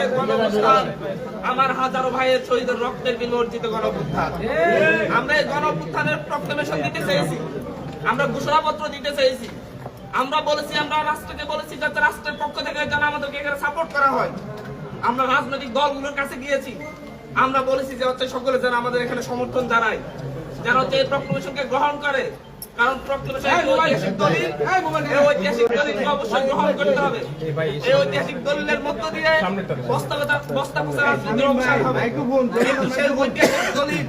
দেশের গণঅভ্যুত্থান। আমার হাজারো ভাইয়ের শহীদের রক্তের আমরা এই প্রক্লেমেশন দিতে আমরা ঘোষণাপত্র দিতে আমরা বলেছি, আমরা রাষ্ট্রকে বলেছি যাতে রাষ্ট্রের পক্ষ থেকে যেন আমাদেরকে এখানে সাপোর্ট করা হয়। আমরা রাজনৈতিক দলগুলোর কাছে গিয়েছি। আমরা বলেছি যে হচ্ছে সকলে যেন আমাদের এখানে সমর্থন জানায়। যেন এই প্রক্লেমেশনকে গ্রহণ করে। কারণ প্রক্লেমেশন ঐতিহাসিক দলিল এই ঐতিহাসিক দলিলকে অবশ্যই গ্রহণ করতে হবে। এই ঐতিহাসিক দলিলের মধ্য দিয়ে বস্তাগত বস্তা পোষা রাজনীতির অবসান হবে কিন্তু সেই ঐতিহাসিক দলিল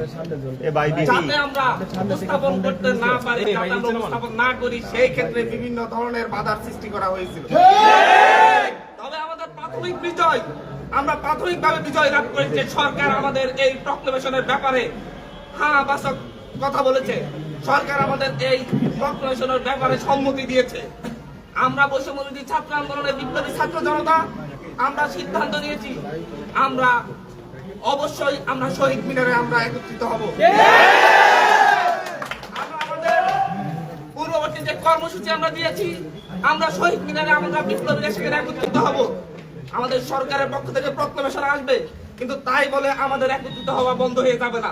যাতে আমরা উপস্থাপন করতে না পারি যাতে আমরা উপস্থাপন না করি সেই ক্ষেত্রে বিভিন্ন ধরনের বাধার সৃষ্টি করা হয়েছিল। তবে আমাদের প্রাথমিক বিজয় আমরা প্রাথমিকভাবে বিজয় লাভ করেছি যে সরকার আমাদের এই প্রক্লেমেশনের ব্যাপারে হ্যাঁ বাসক কথা বলেছে। সরকার আমাদের এই প্রক্লেমেশনের ব্যাপারে সম্মতি দিয়েছে। আমরা বৈষম্যবিরোধী ছাত্র আন্দোলনের বিপ্লবী ছাত্র জনতা আমরা সিদ্ধান্ত নিয়েছি আমরা অবশ্যই আমরা শহীদ মিনারে আমরা একত্রিত হব। পূর্ববর্তী যে কর্মসূচি আমরা দিয়েছি আমরা শহীদ মিনারে আমরা বিপ্লবীরা সেখানে একত্রিত হব। আমাদের সরকারের পক্ষ থেকে প্রক্লেমেশন আসবে কিন্তু তাই বলে আমাদের একত্রিত হওয়া বন্ধ হয়ে যাবে না।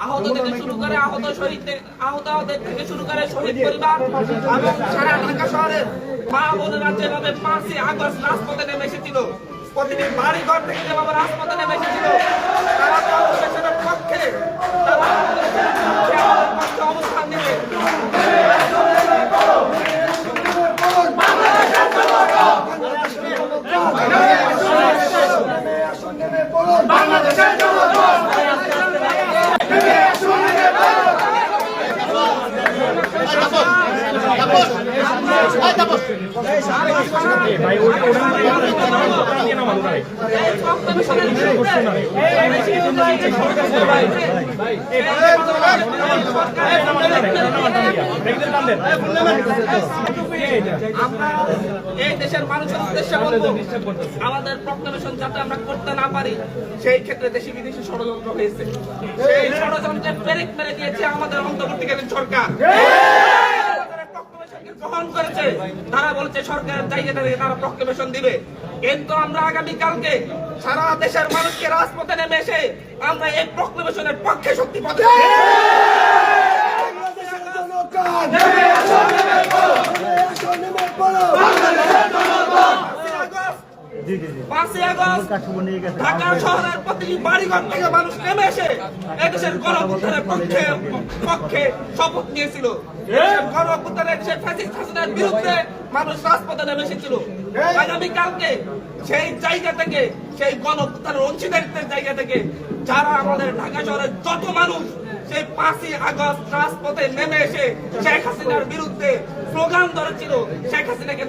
আহত থেকে শুরু করে আহত শহীদ আহত আহতদের থেকে শুরু করে শহীদ পরিবার এবং সারা ঢাকা শহরের মা বোনেরা যেভাবে পাঁচই আগস্ট রাজপথে নেমে এসেছিল। প্রতিটি বাড়ি ঘর থেকে যেভাবে রাজপথে নেমে এসেছিল তারা কর্মসূচির পক্ষে তারা আমাদের পক্ষে অবস্থান নেবে এই দেশের মানুষের উদ্দেশ্যে বলব আমাদের প্রক্লেমেশন যাতে আমরা করতে না পারি, সেই ক্ষেত্রে দেশি বিদেশি ষড়যন্ত্র হয়েছে। সেই ষড়যন্ত্রে পেরেক মেরে দিয়েছে আমাদের অন্তর্বর্তীকালীন সরকার। গ্রহণ করেছে তারা বলছে সরকারের থেকে তারা প্রক্লেমেশন দিবে। কিন্তু আমরা আগামী কালকে সারা দেশের মানুষকে রাজপথে নেমে এসে আমরা এই প্রক্লেমেশনের পক্ষে শক্তি পাবো। পাঁচই আগস্ট ঢাকা শহরের প্রতিটি বাড়িঘর থেকে মানুষ নেমে এসে এদেশের গণঅভ্যুত্থানের পক্ষে পক্ষে শপথ নিয়েছিল। গণঅভ্যুত্থানের সে ফ্যাসিস্ট হাসিনার বিরুদ্ধে মানুষ রাজপথে নেমে এসেছিল। আগামী সেই জায়গা থেকে সেই গণঅভ্যুত্থানের অংশীদারিত্বের জায়গা থেকে যারা আমাদের ঢাকা শহরের যত মানুষ সেই পাঁচই আগস্ট রাজপথে নেমে এসে শেখ হাসিনার বিরুদ্ধে স্লোগান ধরেছিল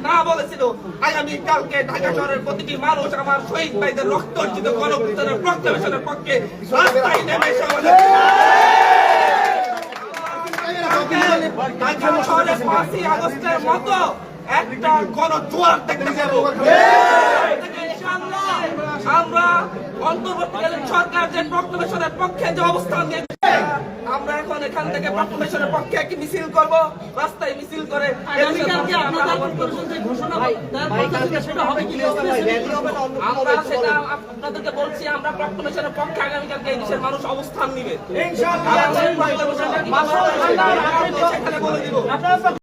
না বলেছিল আগামী কালকে ঢাকা শহরের প্রতিটি মানুষ আমার শহীদ ভাইদের রক্ত অর্জিত গণপ্রচারের প্রক্লেমেশনের পক্ষে আমরা অন্তর্বর্তীকালীন সরকার যে প্রক্লেমেশনের পক্ষে যে অবস্থান নিয়েছে এখন থেকে প্রশাসনের পক্ষে একটি মিছিল করব রাস্তায় মিছিল করে আমরা সেটা আপনাদেরকে বলছি আমরা প্রক্লেমেশনের পক্ষে আগামীকালকে এই দেশের মানুষ অবস্থান নিবে সেখানে বলে দিব